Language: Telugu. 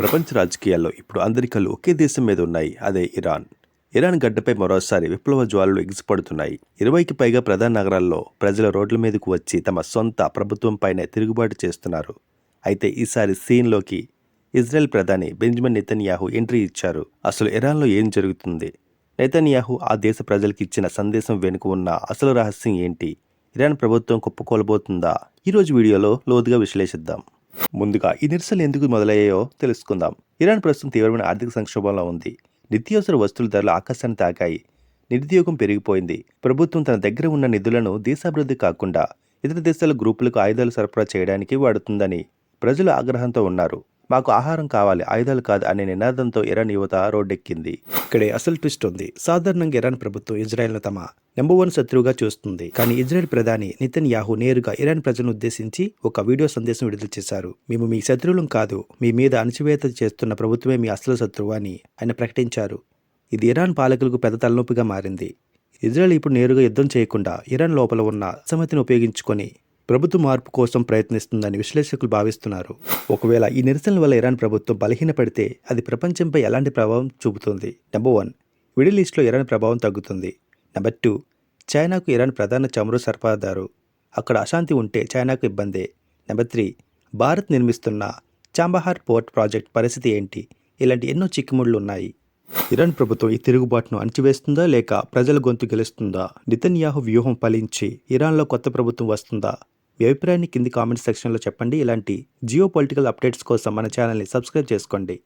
ప్రపంచ రాజకీయాల్లో ఇప్పుడు అందరి కళ్ళు ఒకే దేశం మీద ఉన్నాయి అదే ఇరాన్. ఇరాన్ గడ్డపై మరోసారి విప్లవ జ్వాలలు ఎగిసిపడుతున్నాయి. ఇరవైకి పైగా ప్రధాన నగరాల్లో ప్రజల రోడ్ల మీదకు వచ్చి తమ సొంత ప్రభుత్వంపైనే తిరుగుబాటు చేస్తున్నారు. అయితే ఈసారి సీన్లోకి ఇజ్రాయెల్ ప్రధాని బెంజమిన్ నెతన్యాహు ఎంట్రీ ఇచ్చారు. అసలు ఇరాన్లో ఏం జరుగుతుంది? నెతన్యాహు ఆ దేశ ప్రజలకు ఇచ్చిన సందేశం వెనుక ఉన్న అసలు రహస్యం ఏంటి? ఇరాన్ ప్రభుత్వం కుప్పకూలబోతుందా? ఈరోజు వీడియోలో లోతుగా విశ్లేషిద్దాం. ముందుగా ఈ నిరసనలు ఎందుకు మొదలయ్యాయో తెలుసుకుందాం. ఇరాన్ ప్రస్తుతం తీవ్రమైన ఆర్థిక సంక్షోభంలో ఉంది. నిత్యావసర వస్తువుల ధరలు ఆకాశాన్ని తాకాయి. నిరుద్యోగం పెరిగిపోయింది. ప్రభుత్వం తన దగ్గర ఉన్న నిధులను దేశాభివృద్ధి కాకుండా ఇతర దేశాల గ్రూపులకు ఆయుధాలు సరఫరా చేయడానికి వాడుతుందని ప్రజలు ఆగ్రహంతో ఉన్నారు. మాకు ఆహారం కావాలి ఆయుధాలు కాదు అనే నినాదంతో ఇరాన్ యువత రోడ్డెక్కింది. ఇక్కడే అసలు ట్విస్ట్ ఉంది. సాధారణంగా ఇరాన్ ప్రభుత్వం ఇజ్రాయెల్ను తమ నెంబర్ వన్ శత్రువుగా చూస్తుంది. కానీ ఇజ్రాయెల్ ప్రధాని నితిన్ యాహు నేరుగా ఇరాన్ ప్రజలను ఉద్దేశించి ఒక వీడియో సందేశం విడుదల చేశారు. మేము మీ శత్రువులం కాదు మీ మీద అణచివేత చేస్తున్న ప్రభుత్వమే మీ అసలు శత్రువు అని ఆయన ప్రకటించారు. ఇది ఇరాన్ పాలకులకు పెద్ద తలనొప్పిగా మారింది. ఇజ్రాయెల్ ఇప్పుడు నేరుగా యుద్ధం చేయకుండా ఇరాన్ లోపల ఉన్న అసమతిని ఉపయోగించుకొని ప్రభుత్వ మార్పు కోసం ప్రయత్నిస్తుందని విశ్లేషకులు భావిస్తున్నారు. ఒకవేళ ఈ నిరసనల వల్ల ఇరాన్ ప్రభుత్వం బలహీనపడితే అది ప్రపంచంపై ఎలాంటి ప్రభావం చూపుతుంది? నెంబర్ వన్ మిడిల్ ఈస్ట్లో ఇరాన్ ప్రభావం తగ్గుతుంది. నెంబర్ టూ చైనాకు ఇరాన్ ప్రధాన చమురు సరఫరాదారు. అక్కడ అశాంతి ఉంటే చైనాకు ఇబ్బందే. నెంబర్ త్రీ భారత్ నిర్మిస్తున్న చాంబహార్ పోర్ట్ ప్రాజెక్ట్ పరిస్థితి ఏంటి? ఇలాంటి ఎన్నో చిక్కుముళ్ళు ఉన్నాయి. ఇరాన్ ప్రభుత్వం ఈ తిరుగుబాటును అణచివేస్తుందా లేక ప్రజల గొంతు గెలుస్తుందా? నితన్యాహు వ్యూహం ఫలించి ఇరాన్లో కొత్త ప్రభుత్వం వస్తుందా? మీ అభిప్రాయాన్ని కింది కామెంట్ సెక్షన్లో చెప్పండి. ఇలాంటి జియో పొలిటికల్ అప్డేట్స్ కోసం మన ఛానల్ని సబ్స్క్రైబ్ చేసుకోండి.